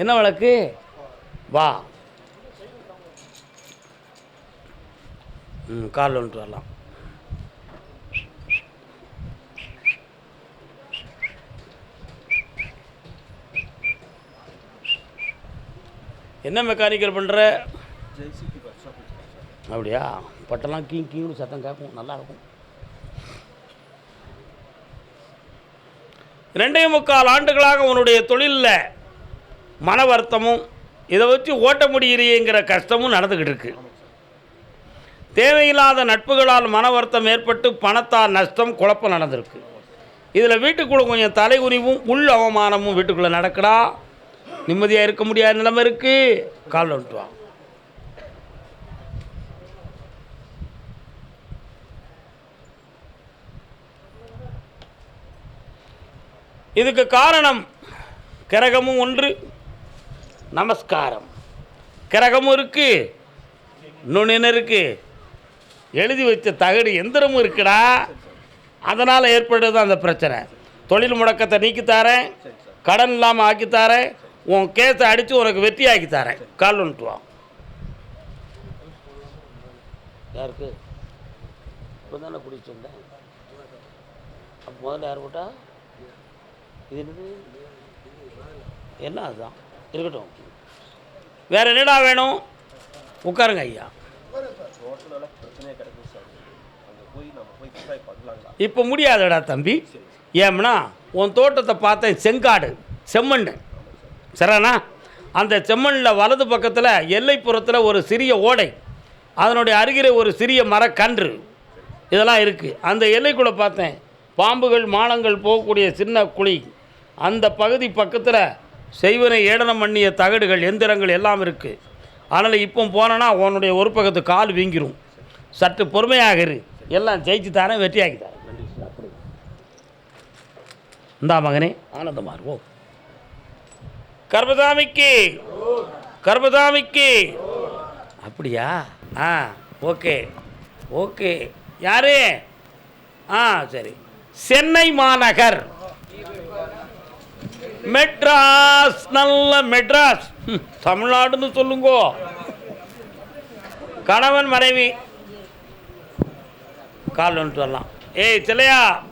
என்ன வழக்கு? வா. ம் காரில் வந்துட்டு வரலாம். என்ன மெக்கானிக்கல் பண்ணுற அப்படியா? பட்டெல்லாம் கீங் கீங்னு சத்தம் கேட்கும். நல்லா இருக்கும். ரெண்டே முக்கால் ஆண்டுகளாக உன்னுடைய தொழிலில் மன வருத்தமும் இதை வச்சு ஓட்ட முடியலையேங்கிற கஷ்டமும் நடந்துக்கிட்டு இருக்கு. தேவையில்லாத நட்புகளால் மன வருத்தம் ஏற்பட்டு பணத்தால் நஷ்டம் குழப்பம் நடந்திருக்கு. இதில் வீட்டுக்குள்ளே கொஞ்சம் தலைகுனிவும் உள் அவமானமும் வீட்டுக்குள்ளே நடக்கடா. நிம்மதியாக இருக்க முடியாத நிலைமை இருக்குது கால் வந்துட்டுவான் இதுக்கு காரணம் கிரகமும் ஒன்று. நமஸ்காரம். கிரகமும் இருக்குது இன்னொன்று இருக்குது எழுதி வச்ச தகடு எந்திரமும் இருக்குடா. அதனால் ஏற்படுறது அந்த பிரச்சனை. தொழில் முடக்கத்தை நீக்கித்தாரேன். கடன் இல்லாமல் ஆக்கித்தாரேன். உன் கேஸை அடித்து உனக்கு வெற்றி ஆக்கித்தாரேன். கால் வந்துட்டு யாருக்கு? இப்போ தானே பிடிச்சிருந்தேன் முதல்ல யார் போட்டா? இது என்ன அதுதான்? இருக்கட்டும். வேறு என்னடா வேணும்? உட்காருங்க ஐயா. இப்போ முடியாதடா தம்பி. ஏம்னா உன் தோட்டத்தை பார்த்தேன் செங்காடு செம்மண் சரிண்ணா அந்த செம்மண்ணில் வலது பக்கத்தில் எல்லைப்புறத்தில் ஒரு சிறிய ஓடை. அதனுடைய அருகிலே ஒரு சிறிய மரக்கன்று. இதெல்லாம் இருக்குது அந்த எல்லைக்குள்ளே பார்த்தேன் பாம்புகள் மானங்கள் போகக்கூடிய சின்ன குழி. அந்த பகுதி பக்கத்தில் செய்வனை ஏடனம் பண்ணிய தகடுகள் எந்திரங்கள் எல்லாம் இருக்குது அதனால் இப்போ போனேன்னா உன்னுடைய ஒரு பக்கத்து கால் வீங்கிரும். சற்று பொறுமையாக இரு. எல்லாம் ஜெயிச்சு தரேன் வெற்றியாக்கி தரேன் இந்தா மகனே ஆனந்தமாக ஓ. கர்பதாமிக்கு கர்பதாமிக்கு அப்படியா? ஆ ஓகே ஓகே. யாரு? ஆ சரி. சென்னை மாநகர். மெட்ராஸ் நல்ல மெட்ராஸ். ம், தமிழ்நாடுன்னு சொல்லுங்கோ. கணவன் மனைவி. கால் வந்துட்டு வரலாம். ஏய் சிலையா?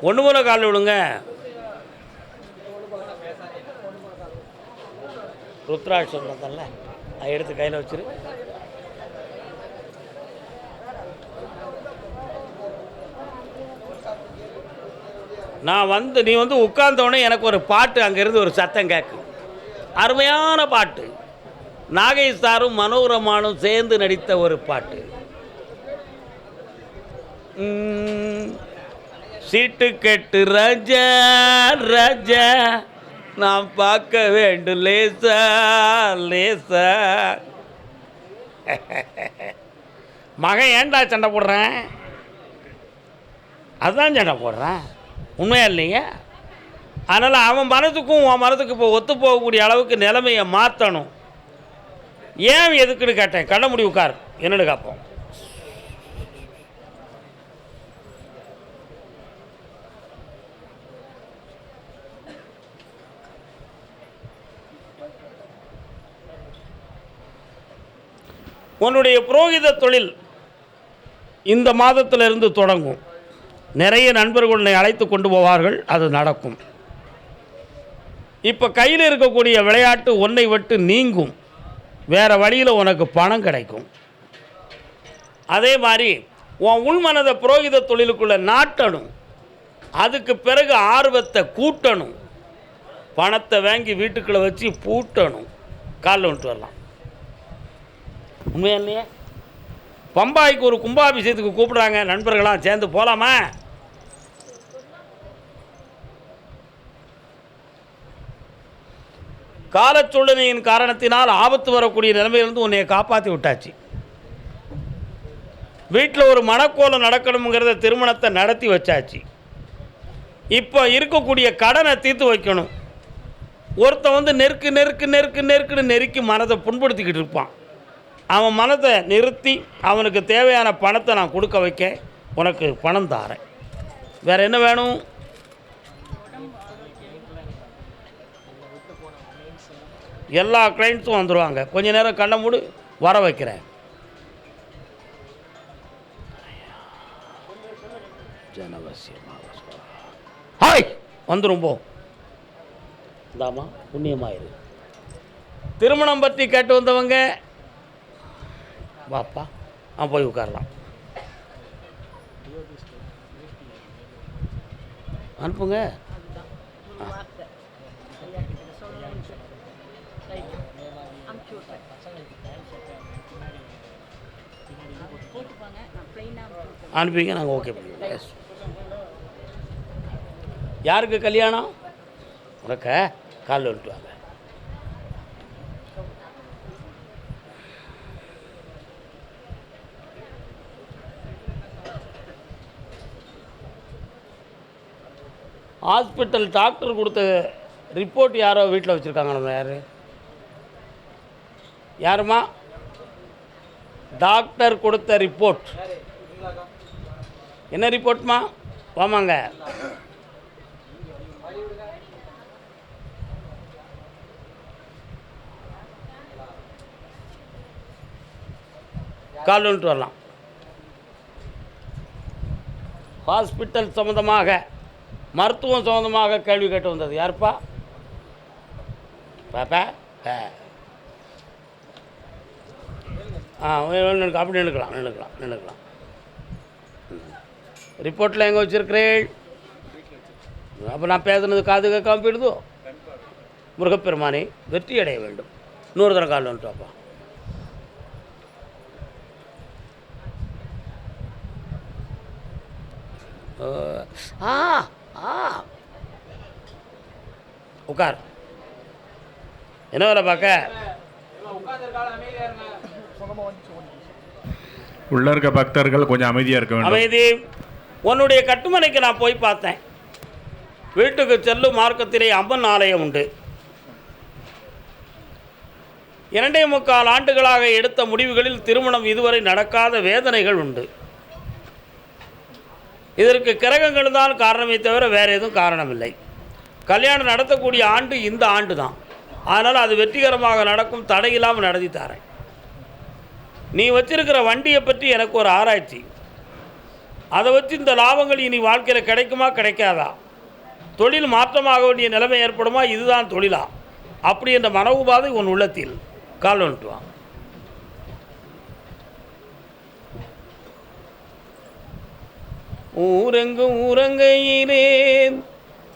ஒன்று போல கால் விடுங்க. ருத்ராட்சம் சொன்னதல்ல அதை எடுத்து கையில் வச்சிரு. நான் வந்து நீ வந்து உட்கார்ந்தோடனே எனக்கு ஒரு பாட்டு அங்கேருந்து ஒரு சத்தம் கேட்கும் அருமையான பாட்டு. நாகை சாரும் மனோரமானும் சேர்ந்து நடித்த ஒரு பாட்டு. சீட்டு கெட்டு ராஜா ராஜா நான் பார்க்க வேண்டும் லேசா லேசா. மகன் ஏன்டா சண்டை போடுறேன்? அதுதான் சண்டை போடுறேன். உண்மையா இல்லைங்க? அதனால் அவன் மனதுக்கும் உன் மனதுக்கு இப்போ ஒத்து போகக்கூடிய அளவுக்கு நிலைமையை மாற்றணும் ஏன் எதுக்குன்னு கேட்டேன். கண்ண முடி உட்கார். என்னென்னு காப்போம். உன்னுடைய புரோகித தொழில் இந்த மாதத்திலிருந்து தொடங்கும். நிறைய நண்பர்கள் உன்னை அழைத்து கொண்டு போவார்கள் அது நடக்கும். இப்போ கையில் இருக்கக்கூடிய விளையாட்டு ஒன்றை விட்டு நீங்கும். வேறு வழியில் உனக்கு பணம் கிடைக்கும். அதே மாதிரி உன் உள்மனதை புரோகித தொழிலுக்குள்ளே நாட்டணும். அதுக்கு பிறகு ஆர்வத்தை கூட்டணும். பணத்தை வாங்கி வீட்டுக்குள்ளே வச்சு பூட்டணும். காலில் விட்டு வரலாம். உண்மையா இல்லையே? பம்பாய்க்கு ஒரு கும்பாபிஷேகத்துக்கு கூப்பிடுறாங்க நண்பர்களாம் சேர்ந்து போகலாமா காலச்சூழ்நிலையின் காரணத்தினால் ஆபத்து வரக்கூடிய நிலைமையிலிருந்து உன்னை காப்பாற்றி விட்டாச்சு. வீட்டில் ஒரு மனக்கோலம் நடக்கணுங்கிறத திருமணத்தை நடத்தி வச்சாச்சு. இப்போ இருக்கக்கூடிய கடனை தீர்த்து வைக்கணும். ஒருத்தன் வந்து நெருக்கு நெருக்கு நெருக்கு நெருக்குன்னு நெருக்கி மனதை புண்படுத்திக்கிட்டு இருப்பான். அவன் மனதை நிறுத்தி அவனுக்கு தேவையான பணத்தை நான் கொடுக்க வைக்க உனக்கு பணம் தாரேன். வேறு என்ன வேணும்? எல்லா கிளைண்ட்ஸும் வந்துடுவாங்க கொஞ்ச நேரம் கண்ணை மூடு வர வைக்கிறேன். ஹாய்! வந்துடும் போ. இந்தாமா புண்ணியமாயிரு. திருமணம் பற்றி கேட்டு வந்தவங்க வாப்பா ஆ போய் உட்காரலாம். அனுப்புங்க. அனுப்பிங்க நாங்கள் ஓகே பண்ணுவோம் எஸ் யாருக்கு கல்யாணம்? உனக்க காலில் விட்டு வாங்க ஹாஸ்பிட்டல் டாக்டர் கொடுத்த ரிப்போர்ட் யாரோ வீட்டில் வச்சுருக்காங்க நம்ம யார்? யாருமா டாக்டர் கொடுத்த ரிப்போர்ட் என்ன ரிப்போர்ட்மா வாமாங்க கால் வந்துட்டு வரலாம் ஹாஸ்பிட்டல் சம்மந்தமாக மருத்துவம் சம்மந்தமாக கேள்வி கேட்டு வந்தது யாருப்பா பாப்பா ஆ. ஆ நினைக்க அப்படி நினைக்கலாம் நினைக்கலாம் நினைக்கலாம் ரிப்போர்ட்டில் எங்கே வச்சிருக்கிறேள். அப்போ நான் பேசுனது காது கேட்காம போயிடுதோ? முருகப்பெருமானே வெற்றி அடைய வேண்டும். நூறு தரம் கால் வந்துட்டு வாப்பா. ஓ, ஆ ஆ. உட்கார். என்ன வேலை பார்க்க? உள்ள இருக்க பக்தர்கள் கொஞ்சம் அமைதியா இருக்க வேண்டும். அமைதி. உன்னுடைய கட்டுமனைக்கு நான் போய் பார்த்தேன். வீட்டுக்கு செல்லும் மார்க்கத்திலே அம்மன் ஆலயம் உண்டு. இரண்டே முக்கால் ஆண்டுகளாக எடுத்த முடிவுகளில் திருமணம் இதுவரை நடக்காத வேதனைகள் உண்டு. இதற்கு கிரகங்கள் தான் காரணமே தவிர வேறு எதுவும் காரணமில்லை. கல்யாணம் நடத்தக்கூடிய ஆண்டு இந்த ஆண்டு தான் அதனால் அது வெற்றிகரமாக நடக்கும் தடையில்லாமல் நடத்தி தரேன். நீ வச்சிருக்கிற வண்டியை பற்றி எனக்கு ஒரு ஆராய்ச்சி. அதை வச்சு இந்த லாபங்கள் இனி வாழ்க்கையில் கிடைக்குமா கிடைக்காதா? தொழில் மாற்றமாக வேண்டிய நிலைமை ஏற்படுமா? இதுதான் தொழிலா? அப்படி என்ற மன உபாதை உன் உள்ளத்தில். கால் வந்துட்டுவான் ஊரங்கு ஊரங்கையிலேன்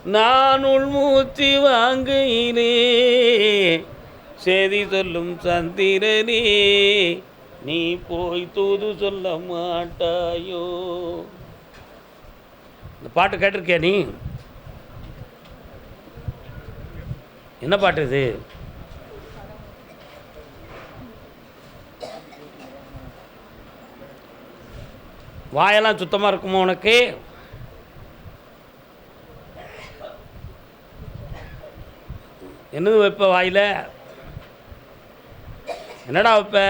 நான் உள்மூச்சு வாங்கையிலே செய்தி சொல்லும் சந்திரனே நீ போய் தூது சொல்ல மாட்டாயோ? இந்த பாட்டு கேட்டிருக்கியா நீ? என்ன பாட்டு இது? வாயெல்லாம் சுத்தமாக இருக்குமா உனக்கு? என்னது வைப்ப வாயில்? என்னடா வைப்ப?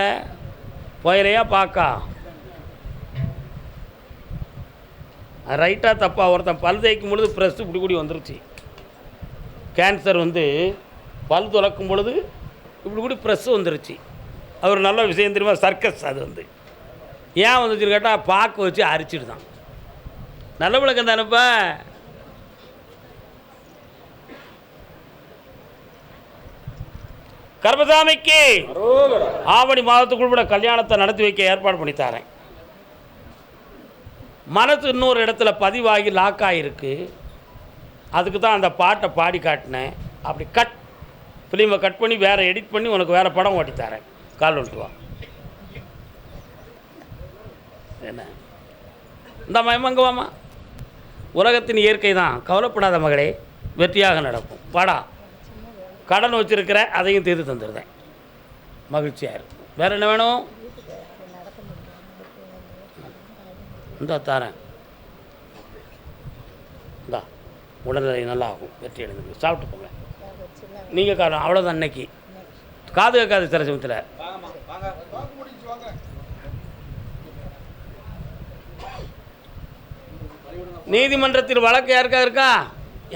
போயிறையா பார்க்கா ரைட்டாக தப்பா. ஒருத்தன் பல் தேய்க்கும் பொழுது ப்ரெஸ்ஸு இப்படி கூடி வந்துருச்சு. கேன்சர் வந்து பல் துறக்கும் பொழுது இப்படி கூடி ப்ரெஸ்ஸு வந்துருச்சு. அது ஒரு நல்ல விஷயம் தெரியுமா? சர்க்கஸ் அது வந்து. ஏன் வந்துச்சுன்னு கேட்டால் பாக்கு வச்சு அரிச்சிடுதான். நல்ல விளக்கம் தானேப்பா? கர்மசாமிக்கு ஆவணி மாதத்துக்குள் கூட கல்யாணத்தை நடத்தி வைக்க ஏற்பாடு பண்ணி தரேன். மனசு இன்னொரு இடத்துல பதிவாகி லாக் ஆகிருக்கு அதுக்கு தான் அந்த பாட்டை பாடி காட்டினேன். அப்படி கட் ஃபிலிமை கட் பண்ணி வேறு எடிட் பண்ணி உனக்கு வேறு படம் ஓட்டி தரேன். கால் வந்துட்டு வா. என்ன? இந்த மயமங்க வாமா உலகத்தின் இயற்கை தான். கவலைப்படாத மகளே வெற்றியாக நடக்கும். வாடா. கடன் வச்சுருக்கிற அதையும் தீர்த்து தந்துடுறேன். மகிழ்ச்சியாக இருக்கும் வேறு என்ன வேணும்? இந்த தாரேன். இந்தா உடல்நிலை நல்லா ஆகும் வெற்றி அடைந்து. சாப்பிட்டு போங்க. நீங்கள் காரணம். அவ்வளோதான் அன்னைக்கு காது கேட்காது சில சமயத்தில். நீதிமன்றத்தில் வழக்கு யாருக்கா இருக்கா?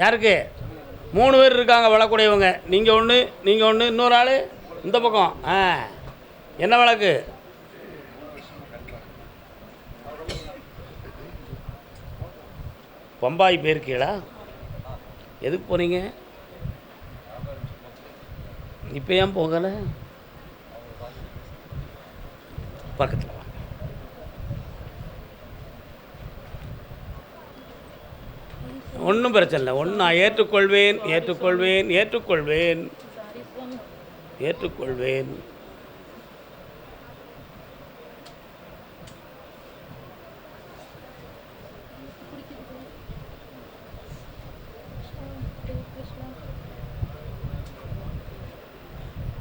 யாருக்கு? மூணு பேர் இருக்காங்க வளக்கூடியவங்க நீங்கள் ஒன்று நீங்கள் ஒன்று இன்னொரு ஆள் இந்த பக்கம். ஆ. என்ன வழக்கு? பம்பாய் போயிருக்கீங்களா? எதுக்கு போனீங்க? இப்போ ஏன் போகலை? பக்கத்தில் வாங்க ஒன்றும் பிரச்சனை இல்லை. ஒன்று நான் ஏற்றுக்கொள்வேன் ஏற்றுக்கொள்வேன் ஏற்றுக்கொள்வேன். ஏற்றுக்கொள்வேன்.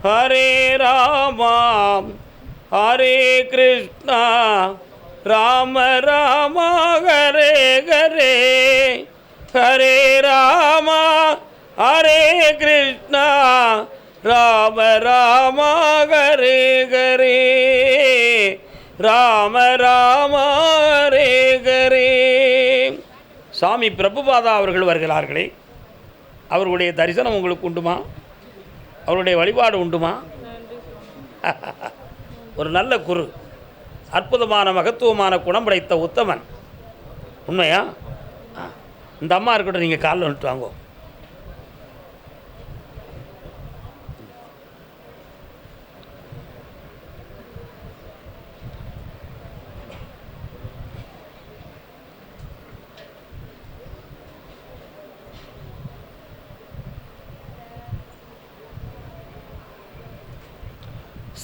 ஹரே ராமா ஹரே கிருஷ்ணா ராம ராமாக ஹரே ராமா ஹரே கிருஷ்ணா ராம ராம ஹரே ஹரே. ராம ராம ஹரே ஹரே. சாமி பிரபுபாதா அவர்கள் வருகிறார்களே. அவர்களுடைய தரிசனம் உங்களுக்கு உண்டுமா? அவருடைய வழிபாடு உண்டுமா? ஒரு நல்ல குரு அற்புதமான மகத்துவமான குணம் படைத்த உத்தமன். உண்மையா? இந்த அம்மா இருக்கட்டும் நீங்கள் காலில் வந்துட்டு வாங்கோ.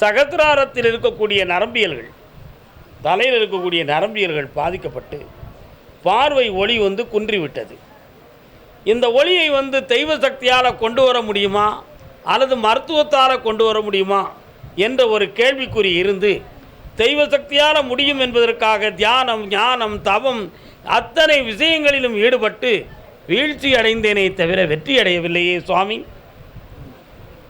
சகத்ராரத்தில் இருக்கக்கூடிய நரம்பியல்கள் தலையில் இருக்கக்கூடிய நரம்பியல்கள் பாதிக்கப்பட்டு பார்வை ஒளி வந்து குன்றிவிட்டது. இந்த ஒளியை வந்து தெய்வ சக்தியால் கொண்டு வர முடியுமா? அல்லது மருத்துவத்தால் கொண்டு வர முடியுமா? என்ற ஒரு கேள்விக்குறி இருந்து தெய்வ சக்தியால் முடியும் என்பதற்காக தியானம் ஞானம் தவம் அத்தனை விஷயங்களிலும் ஈடுபட்டு வீழ்ச்சி அடைந்தேனே தவிர வெற்றி அடையவில்லையே சுவாமி.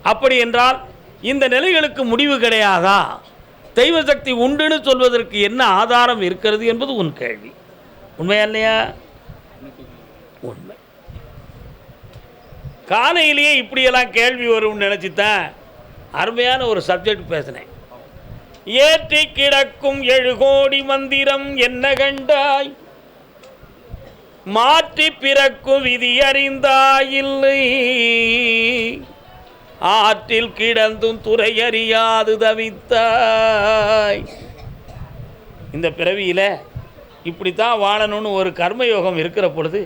அப்படி என்றால் இந்த நிலைகளுக்கு முடிவு கிடையாதா? தெய்வ சக்தி உண்டுன்னு சொல்வதற்கு என்ன ஆதாரம் இருக்கிறது என்பது உன் கேள்வி. உண்மையா இல்லையா? உண்மை. காலையிலேயே இப்படியெல்லாம் கேள்வி வரும்னு நினச்சித்தான் அருமையான ஒரு சப்ஜெக்ட் பேசினேன். ஏற்றி கிடக்கும் எழுகோடி மந்திரம் என்ன கண்டாய்? மாற்றி பிறக்கும் விதி அறிந்தாயில்லை. ஆற்றில் கிடந்தும் துறையறியாது தவித்தாய். இந்த பிறவியில் இப்படித்தான் வாழணும்னு ஒரு கர்மயோகம் இருக்கிற பொழுது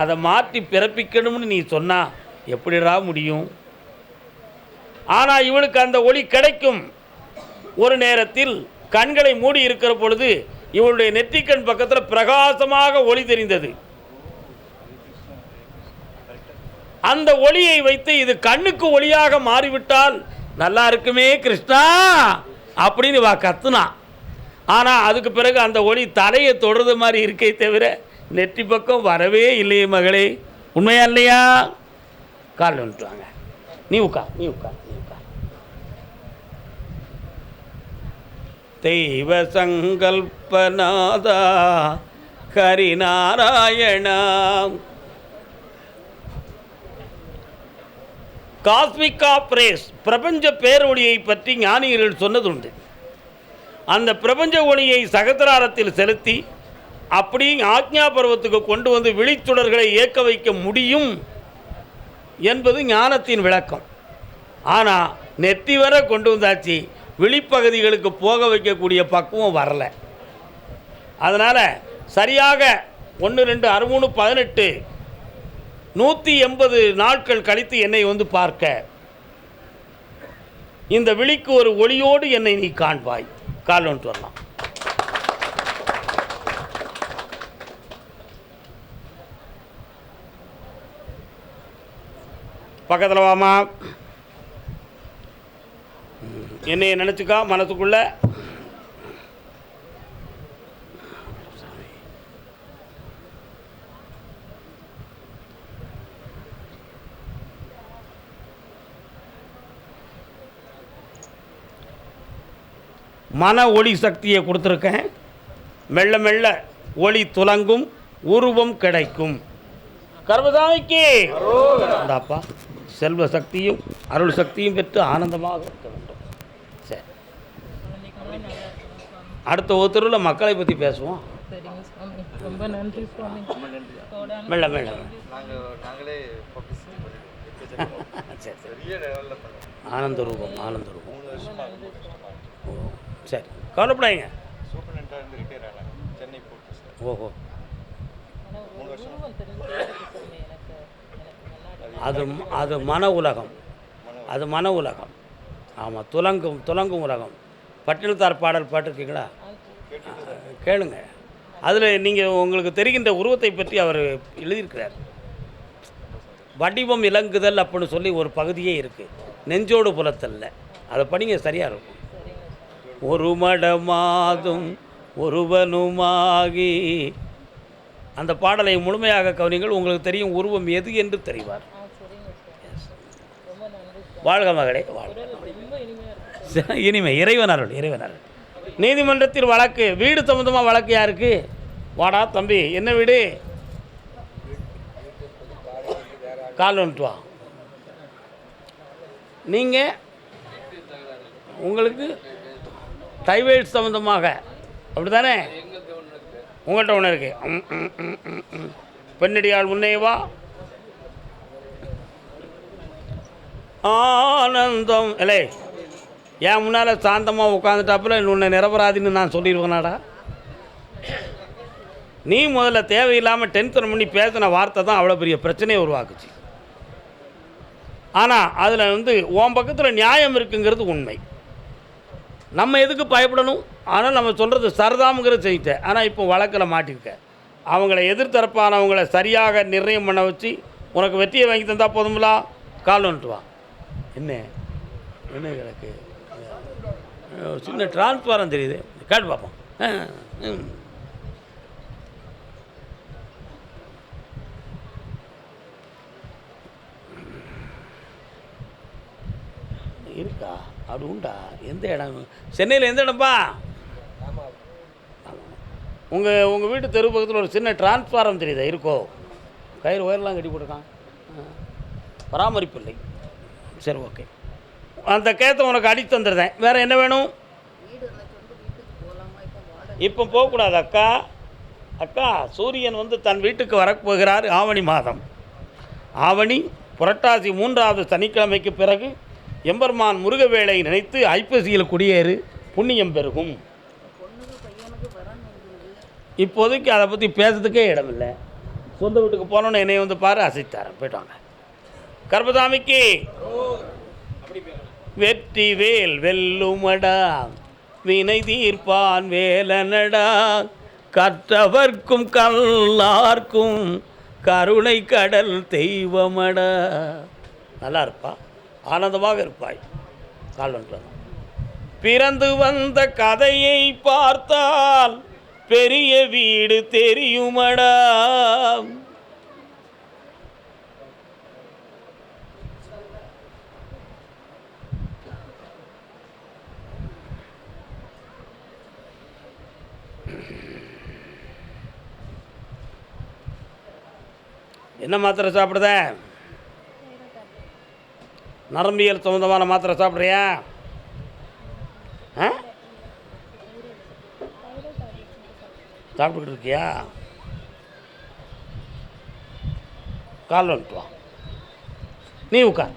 அதை மாற்றி பிறப்பிக்கணும்னு நீ சொன்னால் எப்படிடா முடியும்? ஆனால் இவளுக்கு அந்த ஒளி கிடைக்கும். ஒரு நேரத்தில் கண்களை மூடி இருக்கிற பொழுது இவளுடைய நெற்றிக்கண் பக்கத்தில் பிரகாசமாக ஒளி தெரிந்தது. அந்த ஒளியை வைத்து இது கண்ணுக்கு ஒளியாக மாறிவிட்டால் நல்லா இருக்குமே கிருஷ்ணா அப்படின்னு வா கத்துனா. ஆனால் அதுக்கு பிறகு அந்த ஒளி தலையை தொடுறது மாதிரி இருக்கே தவிர நெற்றி பக்கம் வரவே இல்லையே மகளே. உண்மையா இல்லையா? கால் வந்துட்டுவாங்க நீ உக்கா நீ உக்கா நீ உக்கா தெய்வ சங்கல்பநாதா ஹரிநாராயணா. காஸ்மிக் ஆஃப் பிரபஞ்ச பேரொழியை பற்றி ஞானிகள் சொன்னதுண்டு. அந்த பிரபஞ்ச ஒளியை சகசிராரத்தில் செலுத்தி அப்படி ஆக்ஞா பருவத்துக்கு கொண்டு வந்து விழிச்சுடர்களை இயக்க வைக்க முடியும் என்பது ஞானத்தின் விளக்கம். ஆனால் நெத்தி வர கொண்டு வந்தாச்சு விழிப்பகுதிகளுக்கு போக வைக்கக்கூடிய பக்குவம் வரலை. அதனால் சரியாக ஒன்று ரெண்டு அறுமூணு பதினெட்டு நூற்றி எண்பது நாட்கள் கழித்து என்னை வந்து பார்க்க. இந்த விழிக்கு ஒரு ஒளியோடு என்னை நீ காண்பாய். கால் வந்துட்டு வரலாம். பக்கத்தில் வாமா. என்னைய நினச்சிக்கா மனசுக்குள்ளே. மன ஒளி சக்தியை கொடுத்துருக்கேன். மெல்ல மெல்ல ஒளி துலங்கும் உருவம் கிடைக்கும். கர்மசாமிக்கு! இந்தாப்பா செல்வ சக்தியும் அருள் சக்தியும் பெற்று ஆனந்தமாக இருக்க வேண்டும். சரி. அடுத்த ஒருத்தருவில் மக்களை பற்றி பேசுவோம். சரிங்க சுவாமி. ரொம்ப நன்றி மெல்ல மெல்ல. ஆனந்த ரூபம் ஆனந்த ரூபம். மூணு வருஷமாக ஓ. சரி கவலைப்படாதீங்க. சூப்பரண்டாக இருந்து ரிட்டையர் ஆனாங்க சென்னை போட்டு சார். ஓஹோ. அது அது மன உலகம். அது மன உலகம். ஆமாம் துலங்கும் துலங்கும் உலகம். பட்டினத்தார் பாடல் பாட்டிருக்கீங்களா? கேளுங்க. அதில் நீங்கள் உங்களுக்கு தெரிகின்ற உருவத்தை பற்றி அவர் எழுதியிருக்கிறார். வடிவம் இலங்குதல் அப்படின்னு சொல்லி ஒரு பகுதியே இருக்குது நெஞ்சோடு புலத்தல்ல. அதை படிங்க சரியாக இருக்கும். ஒரு மடமாதும் ஒருவனுமாகி. அந்த பாடலை முழுமையாக கவனிங்கள் உங்களுக்கு தெரியும் உருவம் எது என்று தெரிவார். வாழ்க மகளே வாழ்க இனிமை இறைவன் அருள் இறைவன் அருள். நீதிமன்றத்தில் வழக்கு வீடு சம்மந்தமாக வழக்கு யாருக்கு? வாடா தம்பி என்ன வீடு? கால் வந்துட்டு வா. நீங்கள் உங்களுக்கு டைவைட் சம்மந்தமாக அப்படி தானே உங்கள்கிட்ட ஒன்று இருக்கு ம், ம், ம், ஆனந்தம். இல்லை என் முன்னால் சாந்தமாக உட்காந்துட்டாப்புல உன்னை நிரபராதின்னு நான் சொல்லிடுவேனாடா நீ முதல்ல தேவையில்லாமல் டென்ஷன் பண்ணி பேசின வார்த்தை தான் அவ்வளோ பெரிய பிரச்சனையை உருவாக்குச்சு. ஆனால் அதில் வந்து உன் பக்கத்தில் நியாயம் இருக்குங்கிறது உண்மை. நம்ம எதுக்கு பயப்படணும்? ஆனால் நம்ம சொல்கிறது சரதாமுங்கிறது செய்யிட்டேன் ஆனால் இப்போ வழக்கில் மாட்டியிருக்க அவங்கள எதிர்த்தரப்பானவங்கள சரியாக நிர்ணயம் பண்ண வச்சு உனக்கு வெற்றியை வாங்கி தந்தால் போதுங்களா கால் வந்துட்டு வா. என்ன? என்ன கிடக்கு? சின்ன டிரான்ஸ்பாரம் தெரியுது. கேட்டு பார்ப்போம் ஆ, ம். இருக்கா? அப்படி உண்டா? எந்த இடம்? சென்னையில் எந்த இடம்ப்பா உங்கள் உங்கள் வீட்டு தெரு பக்கத்தில் ஒரு சின்ன டிரான்ஸ்ஃபாரம் தெரியுதா? இருக்கோ? கயிறு ஒயர்லாம் கட்டி போட்டிருக்கான். பராமரிப்பு இல்லை. சரி ஓகே. அந்த கேத்தை உனக்கு அடித்து தந்துடுறேன். வேறு என்ன வேணும்? இப்போ போகக்கூடாது அக்கா. அக்கா சூரியன் வந்து தன் வீட்டுக்கு வரப்போகிறார் ஆவணி மாதம். ஆவணி புரட்டாசி மூன்றாவது சனிக்கிழமைக்கு பிறகு எம்பெருமான் முருகவேளை நினைத்து ஐப்பசியில் குடியேறு புண்ணியம் பெருகும். இப்போதைக்கு அதை பற்றி பேசுறதுக்கே இடமில்லை. சொந்த வீட்டுக்கு போனோன்னு என்னை வந்து பாரு அசைத்தாரன் போயிட்டாங்க. கர்பதாமிக்கு வெற்றி வேல் வெல்லுமடா வினை தீர்ப்பான் வேலனடா. கற்றவர்க்கும் கல்லார்க்கும் கருணை கடல் தெய்வமடா. நல்லா இருப்பா. ஆனந்தமாக இருப்பாய். கால்வன்றது பிறந்து வந்த கதையை பார்த்தால் பெரிய வீடு தெரியுமடா. என்ன மாத்திரை சாப்பிடுதேன் நரம்பியல் சம்மந்தமான மாத்திரை சாப்பிட்றியா? ஆ? சாப்பிட்டுக்கிட்டு இருக்கியா? கால் வந்துட்டு வா. நீ உட்கார்.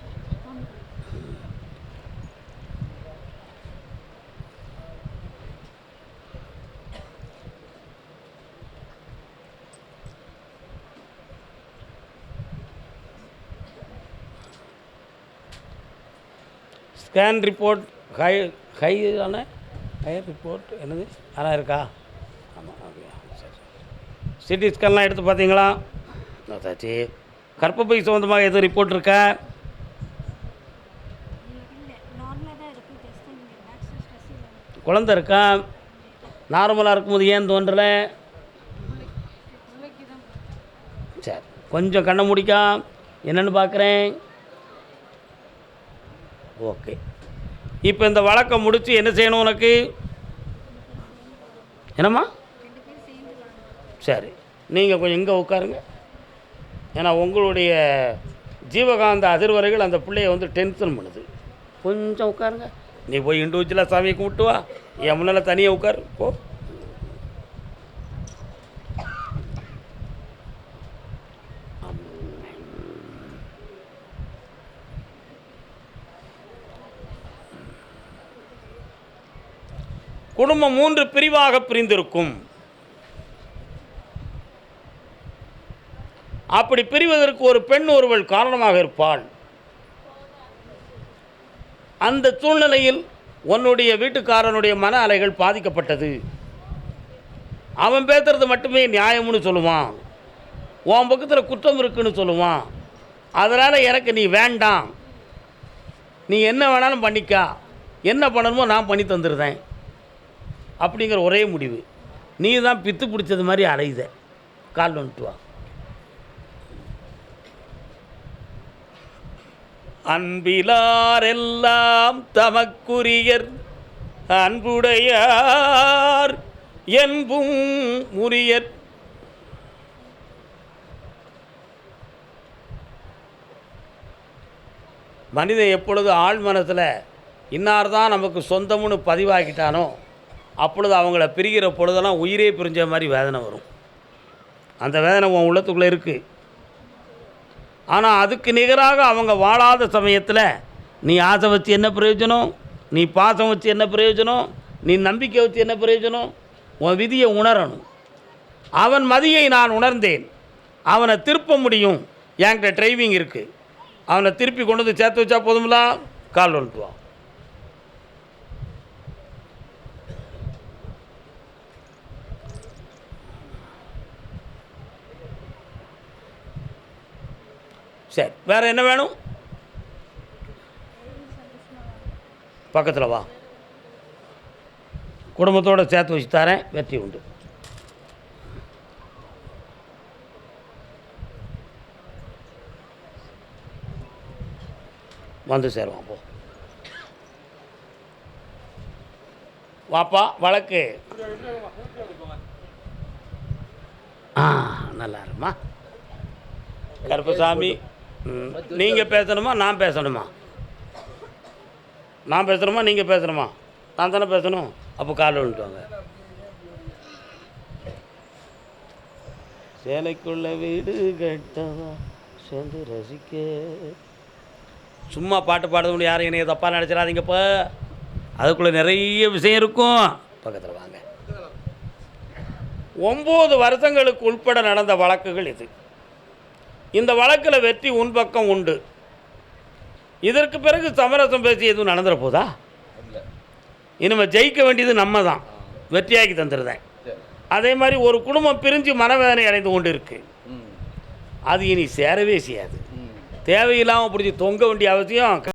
ஸ்கேன் ரிப்போர்ட் ஹை ஹை தானே ஹையர் ரிப்போர்ட் என்னது? அதெல்லாம் இருக்கா? ஆமாம் அப்படியா சரி சிடி ஸ்கேன்லாம் எடுத்து பார்த்தீங்களா? அதாச்சு கர்ப்பப்பை சம்மந்தமாக எதுவும் ரிப்போர்ட் இருக்கா? குழந்தை இருக்கா? நார்மலாக இருக்கும்போது ஏன் தோன்றலை? சரி கொஞ்சம் கண்ணை முடிக்கா. என்னென்னு பார்க்குறேன். ஓகே. இப்போ இந்த வழக்கை முடித்து என்ன செய்யணும் உனக்கு? என்னம்மா? சரி. நீங்கள் கொஞ்சம் இங்கே உட்காருங்க. ஏன்னா உங்களுடைய ஜீவகாந்த அதிர்வரைகள் அந்த பிள்ளைய வந்து டென்ஷன் பண்ணுது. கொஞ்சம் உட்காருங்க. நீ போய் இண்டிவிஜுவலாக சாமியை கும்பிட்டு வா. என் முன்னால் தனியாக உட்காரு. போ. குடும்பம் மூன்று பிரிவாக பிரிந்திருக்கும். அப்படி பிரிவதற்கு ஒரு பெண் ஒருவள் காரணமாக இருப்பாள். அந்த சூழ்நிலையில் உன்னுடைய வீட்டுக்காரனுடைய மன அலைகள் பாதிக்கப்பட்டது. அவன் பேசுறது மட்டுமே நியாயம்னு சொல்லுவான். உன் பக்கத்தில் குற்றம் இருக்குன்னு சொல்லுவான். அதனால் எனக்கு நீ வேண்டாம். நீ என்ன வேணாலும் பண்ணிக்கா. என்ன பண்ணணுமோ நான் பண்ணி தந்துடுறேன் அப்படிங்கிற ஒரே முடிவு. நீ தான் பித்து பிடிச்சது மாதிரி அலையுத. கால் வந்துட்டு வா. அன்பிலாரெல்லாம் தமக்குரியர் அன்புடையார் என்பும் முரியர் மனிதன் எப்பொழுது ஆழ்மனத்தில் இன்னார் தான் நமக்கு சொந்தம்னு பதிவாகிட்டானோ அப்பொழுது அவங்கள பிரிகிற பொழுதெல்லாம் உயிரே பிரிஞ்ச மாதிரி வேதனை வரும். அந்த வேதனை உன் உள்ளத்துக்குள்ளே இருக்குது ஆனால் அதுக்கு நிகராக அவங்க வாழாத சமயத்தில் நீ ஆசை வச்சு என்ன பிரயோஜனம்? நீ பாசம் வச்சு என்ன பிரயோஜனம்? நீ நம்பிக்கை வச்சு என்ன பிரயோஜனம்? உன் விதியை உணரணும். அவன் மதியை நான் உணர்ந்தேன். அவனை திருப்ப முடியும். என்கிட்ட டிரைவிங் இருக்குது அவனை திருப்பி கொண்டு வந்து சேர்த்து வச்சா போதும்ல? கால் வந்துட்டுவான் சரி வேறு என்ன வேணும்? பக்கத்தில் வா. குடும்பத்தோடு சேர்த்து வச்சு தரேன் வெற்றி உண்டு. வந்து சேருவான் போ. வாப்பா வழக்கு. ஆ நல்லா இருமா கருப்பசாமி. ம், நீங்க பேசணுமா நான் பேசணுமா? நான் பேசணுமா நீங்க பேசணுமா? நான் தானே பேசணும். அப்போ காலில் விட்டுவாங்க சேலைக்குள்ள வீடு கட்டவா சேர்ந்து ரசிக்க. சும்மா பாட்டு பாடுறது யாரும் என்னைய தப்பாக நினச்சிடாதீங்கப்பா அதுக்குள்ளே நிறைய விஷயம் இருக்கும். பக்கத்தில் வாங்க. ஒம்பது வருஷங்களுக்கு உட்பட நடந்த வழக்குகள் இது. இந்த வழக்கில் வெற்றி உன் பக்கம் உண்டு. இதற்கு பிறகு சமரசம் பேசி எதுவும் நடந்துட போதா? இனிமேல் ஜெயிக்க வேண்டியது நம்ம தான் வெற்றியாக்கி தந்துடுறேன் அதே மாதிரி ஒரு குடும்பம் பிரிஞ்சு மனவேதனை அடைந்து கொண்டு இருக்கு அது இனி சேரவே செய்யாது. தேவையில்லாமல் பிடிச்சி தொங்க வேண்டிய அவசியம்